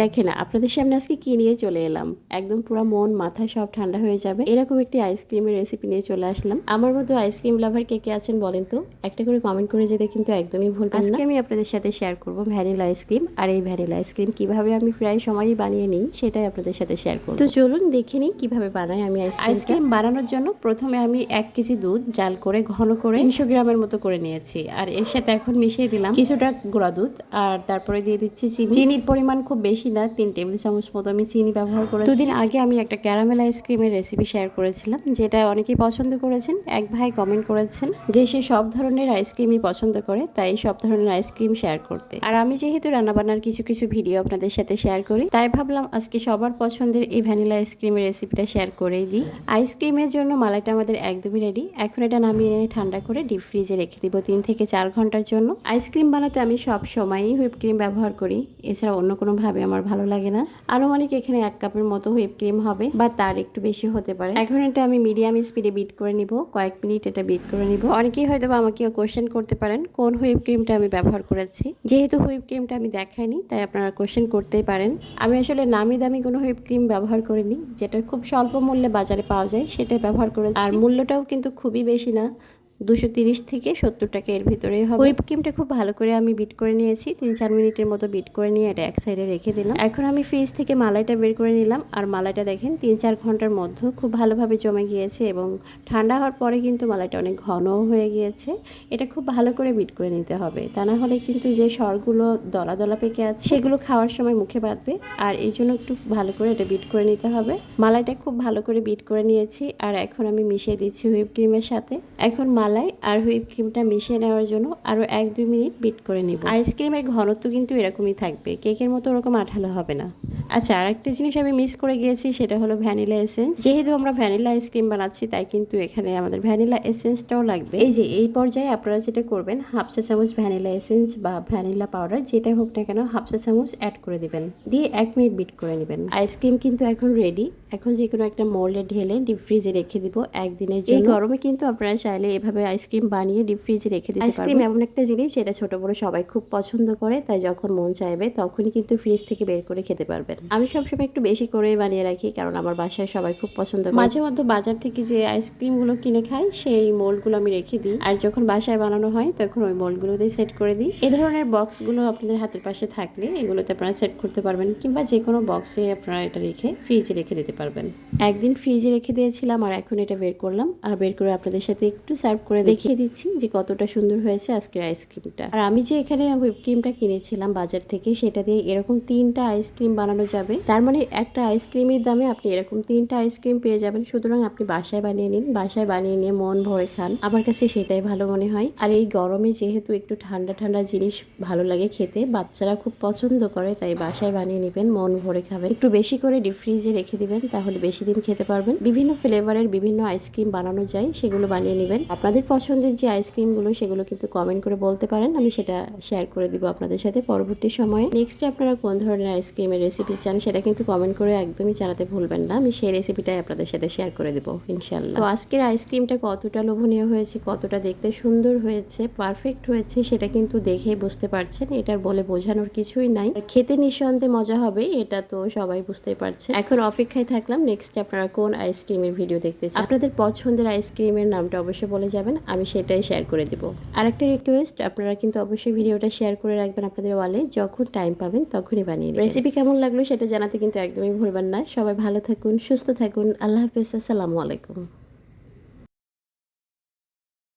দেখেন আপনাদের সামনে আজকে কি নিয়ে চলে এলাম? একদম পুরো মন মাথা সব ঠান্ডা হয়ে যাবে। এরকম একটি আইসক্রিমের রেসিপি নিয়ে চলে আসলাম। আমার মতো আইসক্রিম লাভার কে কে আছেন বলেন তো? একটা করে কমেন্ট করে যেতে কিন্তু একদমই ভুল না। আজকে আমি আপনাদের সাথে শেয়ার করব ভ্যানিলা আইসক্রিম আর এই ভ্যানিলা আইসক্রিম কীভাবে আমি প্রায় সময়ই বানিয়ে নিই সেটাই আপনাদের সাথে শেয়ার করব। তো চলুন দেখে নিই কীভাবে বানাই আমি আইসক্রিম বানানোর জন্য প্রথমে আমি এক কেজি দুধ জাল করে ঘন করে তিনশো গ্রামের মতো করে নিয়েছি। আর এর সাথে এখন মিশিয়ে দিলাম কিছুটা গুঁড়া দুধ আর তারপরে দিয়ে দিচ্ছি চিনি। চিনির পরিমাণ খুব বেশি না তিন টেবিল চামচ মতো আমি চিনি ব্যবহার করেছি। দুদিন আগে আমি একটা ক্যারামেল আইসক্রিমের রেসিপি শেয়ার করেছিলাম, যেটা অনেকেই পছন্দ করেছেন। এক ভাই কমেন্ট করেছেন যে সে সব ধরনের আইসক্রিমই পছন্দ করে, তাই সব ধরনের আইসক্রিম শেয়ার করতে। আর আমি যেহেতু রান্নাবান্নার কিছু কিছু ভিডিও আপনাদের সাথে শেয়ার করি, তাই ভাবলাম আজকে সবার পছন্দের এই ভ্যানিলা আইসক্রিমের রেসিপিটা শেয়ার করেই দিই। আইসক্রিমের জন্য মালাইটা আমাদের একদমই রেডি এখন এটা নামিয়ে ঠান্ডা করে ডিপ ফ্রিজে রেখে দিব তিন থেকে চার ঘণ্টার জন্য। আইসক্রিম বানাতে আমি সব সময়ই হুইপ ক্রিম ব্যবহার করি। এছাড়া অন্য কোনোভাবে আমার ভালো লাগে না। আনুমানিক এখানে এক কাপের মতো হুইপ ক্রিম হবে, বা তার একটু বেশি হতে পারে। এখন এটা আমি মিডিয়াম স্পিডে বিট করে নিব, কয়েক মিনিট এটা বিট করে নিব। অনেকেই হয়তো আমাকে কোশ্চেন করতে পারেন, কোন হুইপ ক্রিমটা আমি ব্যবহার করেছি। যেহেতু হুইপ ক্রিমটা আমি দেখাইনি, তাই আপনারা কোশ্চেন করতেই পারেন। আমি আসলে নামি দামি কোনো হুইপ ক্রিম ব্যবহার করিনি, যেটা খুব স্বল্প মূল্যে বাজারে পাওয়া যায় সেটা ব্যবহার করেছি। আর মূল্যটাও কিন্তু খুবই বেশি না দুশো তিরিশ থেকে সত্তর টাকা এর ভিতরেই হবে। হুইপ ক্রিমটা খুব ভালো করে আমি বিট করে নিয়েছি। তিন, চার মিনিটের মতো বিট করে নিয়ে এটা এক সাইডে রেখে দিলাম। এখন আমি ফ্রিজ থেকে মালাইটা বের করে নিলাম। আর মালাইটা দেখেন, তিন, চার ঘণ্টার মধ্যে খুব ভালোভাবে জমে গিয়েছে এবং ঠান্ডা হওয়ার পরে কিন্তু মালাইটা অনেক ঘনও হয়ে গিয়েছে। এটা খুব ভালো করে বিট করে নিতে হবে। তা না হলে কিন্তু যে সরগুলো দলা দলা পেকে আছে, সেগুলো খাওয়ার সময় মুখে বাঁধবে। আর এই জন্য একটু ভালো করে এটা বিট করে নিতে হবে। মালাইটা খুব ভালো করে বিট করে নিয়েছি। আর এখন আমি মিশিয়ে দিচ্ছি হুইপ ক্রিমের সাথে। এখন মালাই আর হুইপ ক্রিমটা মিশিয়ে নেওয়ার জন্য আরও এক দুই মিনিট বিট করে নিব। আইসক্রিমের ঘনত্ব কিন্তু এরকমই থাকবে। কেকের মতো ওরকম আঠালো হবে না। আচ্ছা আর একটা জিনিস আমি মিস করে গিয়েছি সেটা হলো ভ্যানিলা এসেন্স যেহেতু আমরা ভ্যানিলা আইসক্রিম বানাচ্ছি তাই কিন্তু এখানে আমাদের ভ্যানিলা এসেন্সটাও লাগবে। এই যে এই পর্যায়ে আপনারা যেটা করবেন হাফ চা চামচ ভ্যানিলা এসেন্স বা ভ্যানিলা পাউডার যেটা হোক না কেন হাফ চা চামচ অ্যাড করে দিবেন। দিয়ে এক মিনিট বিট করে নেবেন। আইসক্রিম কিন্তু এখন রেডি এখন যে কোনো একটা মোল্ডে ঢেলে ডিপ ফ্রিজে রেখে দিব একদিনের জন্য। এই গরমে কিন্তু আপনারা চাইলে এভাবে আইসক্রিম বানিয়ে ডিপ ফ্রিজে রেখে দিতে আইসক্রিম এমন একটা জিনিস যেটা ছোট বড় সবাই খুব পছন্দ করে তাই যখন মন চাইবে তখনই কিন্তু ফ্রিজ থেকে বের করে খেতে পারবেন। আমি সবসময় একটু বেশি করে বানিয়ে রাখি, কারণ আমার বাসায় সবাই খুব পছন্দ করে। মাঝে মধ্যে বাজার থেকে যে আইসক্রিমগুলো কিনে খাই, সেই মোলগুলো আমি রেখে দিই। আর যখন বাসায় বানানো হয়, তখন ওই মোলগুলোতেই সেট করে দিই। এ ধরনের বক্সগুলো আপনাদের হাতের পাশে থাকলে, এগুলোতে আপনারা সেট করতে পারবেন, কিংবা যে কোনো বক্সে আপনারা এটা রেখে ফ্রিজে রেখে দিতে পারবেন। একদিন ফ্রিজে রেখে দিয়েছিলাম আর এখন এটা বের করলাম। আর বের করে আপনাদের সাথে একটু সার্ভ করে দেখিয়ে দিচ্ছি যে কতটা সুন্দর হয়েছে আজকের আইসক্রিমটা আর আমি যে এখানে হুইপ ক্রিমটা কিনেছিলাম বাজার থেকে, সেটা দিয়ে এরকম তিনটা আইসক্রিম বানানো যাবে। তার মানে একটা আইসক্রিমের দামে আপনি এরকম তিনটা আইসক্রিম পেয়ে যাবেন। সুতরাং আপনি বাসায় বানিয়ে নিন, বাসায় বানিয়ে নিয়ে মন ভরে খান। আমার কাছে সেটাই ভালো মনে হয়। আর এই গরমে যেহেতু একটু ঠান্ডা ঠান্ডা জিনিস ভালো লাগে খেতে, বাচ্চারা খুব পছন্দ করে, তাই বাসায় বানিয়ে নেবেন, মন ভরে খাবেন। একটু বেশি করে ডিপ ফ্রিজে রেখে দিবেন, তাহলে বেশি দিন খেতে পারবেন। বিভিন্ন ফ্লেভারের বিভিন্ন আইসক্রিম বানানো যায়, সেগুলো বানিয়ে নেবেন। আপনাদের পছন্দের যে আইসক্রিমগুলো সেগুলো কিন্তু কমেন্ট করে বলতে পারেন। আমি সেটা শেয়ার করে দিব আপনাদের সাথে পরবর্তী সময়ে। নেক্সট আপনারা কোন ধরনের আইসক্রিমের রেসিপি চান, সেটা কিন্তু কমেন্ট করে একদমই জানাতে ভুলবেন না। আমি সেই রেসিপিটাই আপনাদের সাথে শেয়ার করে দেবো ইনশাল্লাহ তো আজকের আইসক্রিমটা কতটা লোভনীয় হয়েছে, কতটা দেখতে সুন্দর হয়েছে পারফেক্ট হয়েছে, সেটা কিন্তু দেখেই বুঝতে পারছেন। এটার বলে বোঝানোর কিছুই নাই। খেতে নিঃসন্দেহে মজা হবে, এটা তো সবাই বুঝতেই পারছে। এখন অপেক্ষায় থাকলাম নেক্সট আপনারা কোন আইসক্রিমের ভিডিও দেখতে চান? আপনাদের পছন্দের আইসক্রিমের নামটা অবশ্যই বলে যাবেন আমি সেটাই শেয়ার করে দেব। আর একটা রিকোয়েস্ট আপনারা কিন্তু অবশ্যই ভিডিওটা শেয়ার করে রাখবেন আপনাদের ওয়ালে যখন টাইম পাবেন তখনই বানিয়ে রেসিপি কেমন লাগল সেটা জানাতে কিন্তু একদমই ভুলবেন না। সবাই ভালো থাকুন সুস্থ থাকুন আল্লাহ হাফিজ আসসালামু আলাইকুম।